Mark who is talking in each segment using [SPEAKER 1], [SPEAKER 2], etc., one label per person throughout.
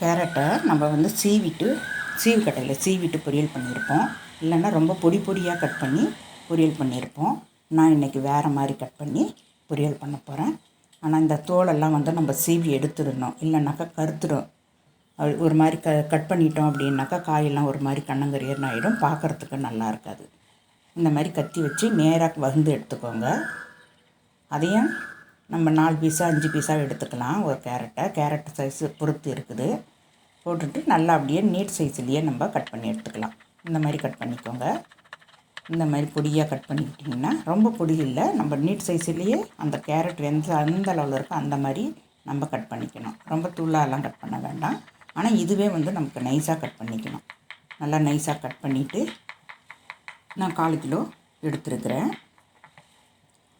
[SPEAKER 1] கேரட்டை நம்ம வந்து சீவிட்டு சீவு கட்டையில் சீவிட்டு பொரியல் பண்ணியிருப்போம். இல்லைன்னா ரொம்ப பொடி பொடியாக கட் பண்ணி பொரியல் பண்ணியிருப்போம். நான் இன்றைக்கி வேறு மாதிரி கட் பண்ணி பொரியல் பண்ண போகிறேன் ஆனால் இந்த தோலெல்லாம் வந்து நம்ம சீவி எடுத்துடணும். இல்லைனாக்கா கருத்துடும். அது ஒரு மாதிரி க கட் பண்ணிட்டோம் அப்படின்னாக்கா காயெல்லாம் ஒரு மாதிரி கண்ணங்கரியர்னு ஆகிடும் பார்க்குறதுக்கு நல்லா இருக்காது. இந்த மாதிரி கத்தி வச்சு நேராக வகுந்து எடுத்துக்கோங்க. அதையும் நம்ம நாலு பீஸாக அஞ்சு பீஸாக எடுத்துக்கலாம். ஒரு கேரட்டை. கேரட் சைஸு பொறுத்து இருக்குது. போட்டுட்டு நல்லா அப்படியே நீட் சைஸ்லேயே நம்ம கட் பண்ணி எடுத்துக்கலாம். இந்த மாதிரி கட் பண்ணிக்கோங்க. இந்த மாதிரி பொடியாக கட் பண்ணிக்கிட்டிங்கன்னா ரொம்ப பொடி இல்லை. நம்ம நீட் சைஸ்லேயே அந்த கேரட் எந்த அந்த அளவில் இருக்கோ அந்த மாதிரி நம்ம கட் பண்ணிக்கணும். ரொம்ப தூளாலாம் கட் பண்ண வேண்டாம். ஆனால் இதுவே வந்து நமக்கு நைஸாக கட் பண்ணிக்கணும். நல்லா நைஸாக கட் பண்ணிவிட்டு நான் கால் கிலோ எடுத்துருக்கிறேன்.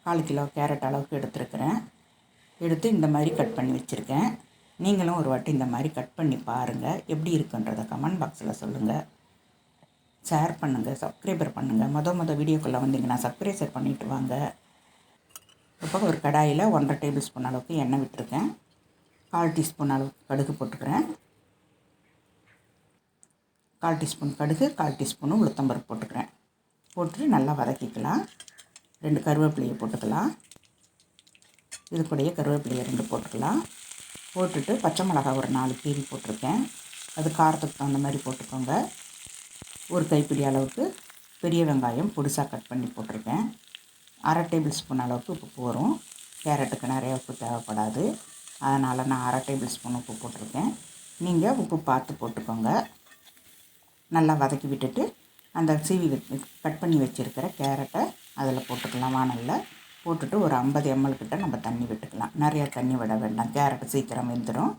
[SPEAKER 1] கால் கிலோ கேரட் அளவுக்கு எடுத்துருக்கிறேன். எடுத்து இந்த மாதிரி கட் பண்ணி வச்சுருக்கேன். நீங்களும் ஒரு வாட்டி இந்த மாதிரி கட் பண்ணி பாருங்கள் எப்படி இருக்குன்றத கமெண்ட் பாக்ஸில் சொல்லுங்கள் ஷேர் பண்ணுங்கள் சப்ஸ்கிரைபர் பண்ணுங்கள் மொதல் மொதல் வீடியோக்குள்ளே வந்தீங்கன்னா சப்ஸ்கிரைசர் பண்ணிவிட்டு வாங்க. இப்போ ஒரு கடாயில் ஒன்றரை டேபிள் ஸ்பூன் அளவுக்கு எண்ணெய் விட்டுருக்கேன். கால் டீஸ்பூன் அளவுக்கு கடுகு போட்டுக்கிறேன். கால் டீஸ்பூன் கடுகு கால் டீஸ்பூனு உளுத்தம்பருப்பு போட்டுக்கிறேன். போட்டுட்டு நல்லா வதக்கிக்கலாம். ரெண்டு கருவேப்பிலையை போட்டுக்கலாம். இது கூடயே கருவேப்பிலையை ரெண்டு போட்டுக்கலாம். போட்டுட்டு பச்சை மிளகா ஒரு நாலு கீரி போட்டிருக்கேன். அது காரத்துக்கு தகுந்த மாதிரி போட்டுக்கோங்க. ஒரு கைப்பிடி அளவுக்கு பெரிய வெங்காயம் பொடிசாக கட் பண்ணி போட்டிருக்கேன். அரை டேபிள் ஸ்பூன் அளவுக்கு உப்பு வரும் கேரட்டுக்கு நிறைய உப்பு தேவைப்படாது. அதனால் நான் அரை டேபிள் ஸ்பூன் உப்பு போட்டிருக்கேன். நீங்கள் உப்பு பார்த்து போட்டுக்கோங்க. நல்லா வதக்கி விட்டுட்டு அந்த சீவி வச்சு கட் பண்ணி வச்சுருக்கிற கேரட்டை அதில் போட்டுக்கலாம். வானலில் போட்டுட்டு ஒரு ஐம்பது எம்எல் கிட்ட நம்ம தண்ணி விட்டுக்கலாம். நிறையா தண்ணி விட வேண்டாம். கேரட்டு சீக்கிரம் வெந்துடும்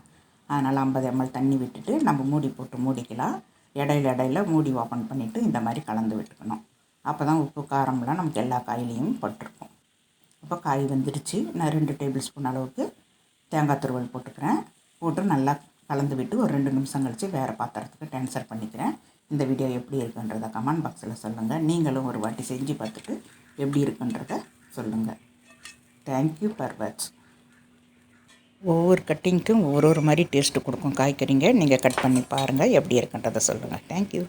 [SPEAKER 1] அதனால் ஐம்பது எம்எல் தண்ணி விட்டுட்டு நம்ம மூடி போட்டு மூடிக்கலாம். இடையில இடையில மூடி ஓப்பன் பண்ணிவிட்டு இந்த மாதிரி கலந்து விட்டுக்கணும். அப்போ தான் உப்பு காரம்லாம் நமக்கு எல்லா காயிலையும் போட்டிருக்கும். இப்போ காய் வந்துடுச்சு. நான் ரெண்டு டேபிள் ஸ்பூன் அளவுக்கு தேங்காய் துருவல் போட்டுக்கிறேன். போட்டு நல்லா கலந்து விட்டு ஒரு ரெண்டு நிமிஷம் கழித்து வேறு பாத்திரத்துக்கு ட்ரான்ஸ்ஃபர் பண்ணிக்கிறேன். இந்த வீடியோ எப்படி இருக்குன்றத கமெண்ட் பாக்ஸில் சொல்லுங்கள் நீங்களும் ஒரு வாட்டி செஞ்சு பார்த்துட்டு எப்படி இருக்குன்றத சொல்லுங்கள் தேங்க்யூ பர் வாட்ச் ஒவ்வொரு கட்டிங்க்கும் ஒவ்வொரு ஒரு மாதிரி டேஸ்ட்டு கொடுக்கும் காய்கறிங்க. நீங்கள் கட் பண்ணி பாருங்கள் எப்படி இருக்குன்றதை சொல்லுங்கள் தேங்க்யூ